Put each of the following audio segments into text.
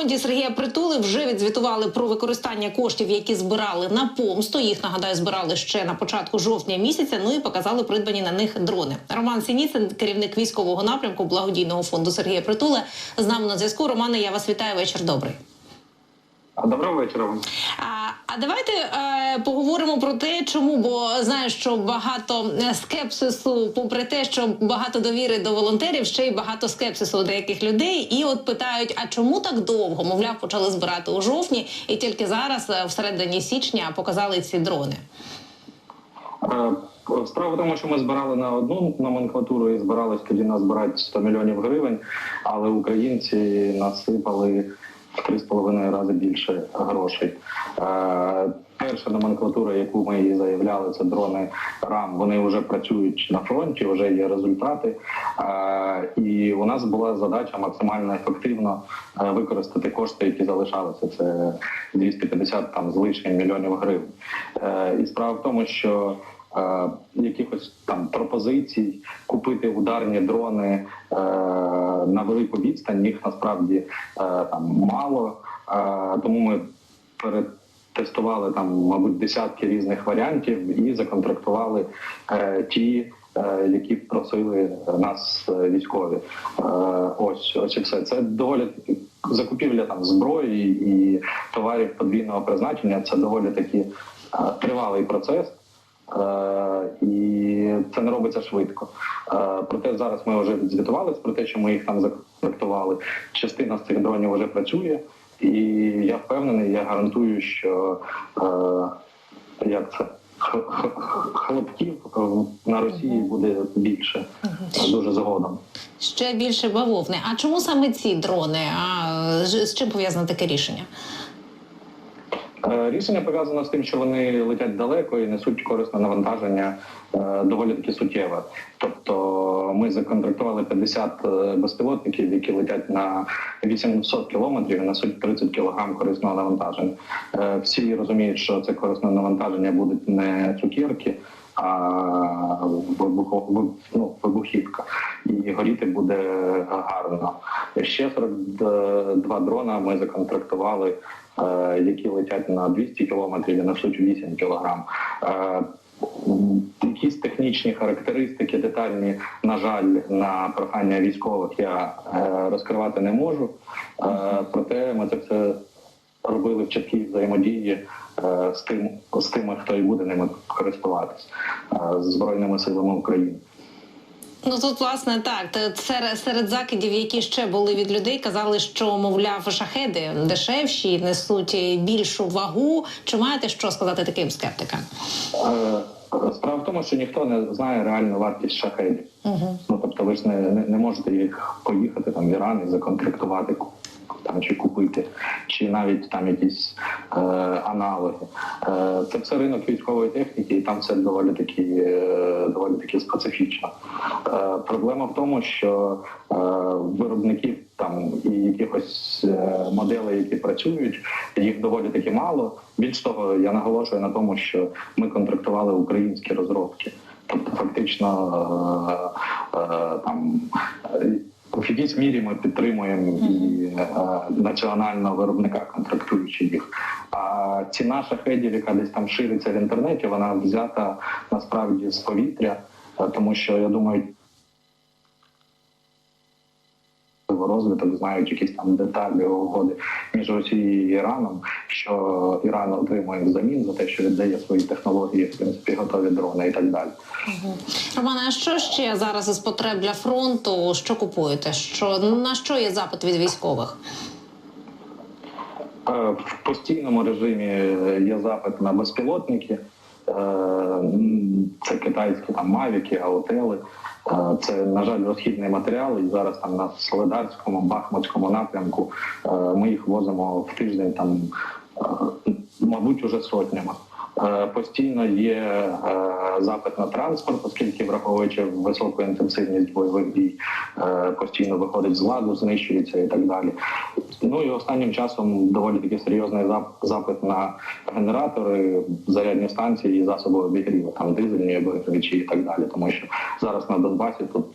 фонді Сергія Притули вже відзвітували про використання коштів, які збирали на помсту. Їх нагадаю, збирали ще на початку жовтня місяця. Ну і показали придбані на них дрони. Роман Сініцин, керівник військового напрямку благодійного фонду Сергія Притули, з нами на зв'язку. Романе, я вас вітаю. Вечір добрий. Доброго вечора. А, давайте е, поговоримо про те, чому, бо знаю, що багато е, скепсису, попри те, що багато довіри до волонтерів, ще й багато скепсису у деяких людей. І от питають: а чому так довго? Мовляв, почали збирати у жовтні, і тільки зараз, е, в середині січня, показали ці дрони. Е, Справа в тому, що ми збирали на одну номенклатуру і збирались тоді назбирати 100 мільйонів гривень, але українці насипали в три з половиною рази більше грошей. Перша номенклатура, яку ми і заявляли, це дрони РАМ. Вони вже працюють на фронті, вже є результати. І у нас була задача максимально ефективно е, використати кошти, які залишалися. Це 250 там з лишнім мільйонів гривень. Е, І справа в тому, що е, якихось там пропозицій купити ударні дрони е, на велику відстань їх насправді е, там мало. Е, тому ми перетестували там, мабуть, десятки різних варіантів і законтрактували е, ті. е, Які просили нас е, військові, ось ось і все. Це доволі закупівля там зброї і товарів подвійного призначення. Це доволі таки тривалий процес. І це не робиться швидко. Проте зараз ми вже звітувалися про те, що ми їх там законтрактували. Частина з цих дронів вже працює, і я впевнений, я гарантую, що е, як це хлопків на Росії буде більше дуже згодом. Ще більше бавовни. А чому саме ці дрони? А з чим пов'язане таке рішення? Е, Рішення пов'язано з тим, що вони летять далеко і несуть корисне навантаження е, доволі таки суттєве. Тобто ми законтрактували 50 е, безпілотників, які летять на 800 кілометрів і несуть 30 кілограм корисного навантаження. Всі розуміють, що це корисне навантаження будуть не цукерки. А ну, вибухівка і горіти буде гарно. Ще 42 дрона ми законтрактували е, які летять на 200 кілометрів і несуть 8 кілограм. Е, Якісь технічні характеристики детальні, на жаль, на прохання військових я е, розкривати не можу. Проте ми це все робили в чіткій взаємодії е, з тим, з тими, хто і буде ними користуватись е, з збройними силами України. Ну тут власне так. Серед, серед закидів, які ще були від людей, казали, що мовляв шахеди дешевші, несуть більшу вагу. Чи маєте що сказати таким скептикам? Е, Справа в тому, що ніхто не знає реальну вартість шахедів. Угу. Ну тобто, ви ж не, не, не можете їх поїхати там в Іран і законтрактувати там чи купити, чи навіть там якісь е, аналоги. Е, це все ринок військової техніки, і там все доволі таки е, доволі таки специфічно. Е, проблема в тому, що е, виробників там і якихось е, моделей, які працюють, їх доволі таки мало. Більш того, я наголошую на тому, що ми контрактували українські розробки. Тобто, фактично, е, е, там в якійсь мірі ми підтримуємо і е, національного виробника, контрактуючи їх. А ціна шахедів, яка десь там шириться в інтернеті, вона взята насправді з повітря, е, тому що я думаю. Розвиток знають якісь там деталі угоди між Росією і Іраном, що Іран отримує взамін за те, що віддає свої технології, в принципі, готові дрони і так далі. Романе, а що ще зараз із потреб для фронту? Що купуєте? Що на що є запит від військових? Е, В постійному режимі є запит на безпілотники. Е, Це китайські там мавіки, аутели. Це, на жаль, розхідний матеріал. І зараз там на Солидарському, Бахмутському напрямку е, ми їх возимо в тиждень там, е, мабуть, уже сотнями. Е, Постійно є е, запит на транспорт, оскільки враховуючи високу інтенсивність бойових дій, е, постійно виходить з ладу, знищується і так далі. Ну і останнім часом доволі таки серйозний запит на генератори, зарядні станції і засоби обігріву, там дизельні обігрівачі і так далі. Тому що зараз на Донбасі тут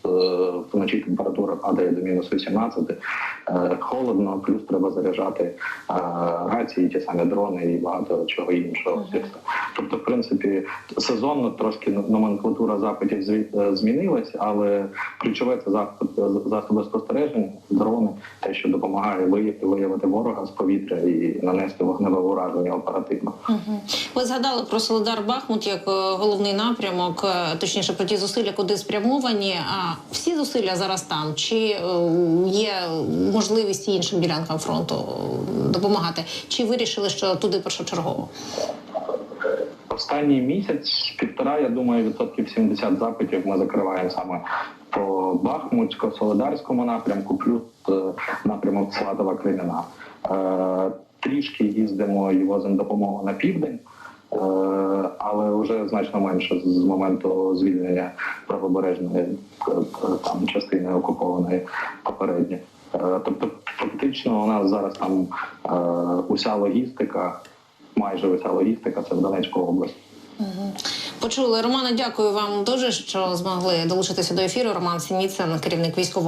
вночі температура падає до мінус 18, е, холодно, плюс треба заряджати рації, ті самі дрони і багато чого іншого. Тобто, в принципі, сезонно трошки номенклатура запитів е, змінилась, але ключове це запит засоби спостережень, дрони, те, що допомагає виявити, ворога з повітря і нанести вогневе ураження оперативно. Ви згадали про Солидар Бахмут як е, головний напрямок, е, точніше про ті зусилля, куди спрямовані. А всі зусилля зараз там? Чи е, є можливість іншим ділянкам фронту е, допомагати? Чи вирішили, що туди першочергово? Останній місяць, півтора, я думаю, відсотків 70 запитів ми закриваємо саме по Бахмутсько-Солидарському напрямку, плюс е, напрямок Сватова Креміна. Е, трішки їздимо і возимо допомогу на південь, е, але вже значно менше з моменту звільнення правобережної там частини окупованої попередньо. Тобто, фактично, у нас зараз там уся логістика майже вся логістика це в Донецьку область. Почули Романа. Дякую вам дуже, що змогли долучитися до ефіру. Роман Сініцин, керівник військового.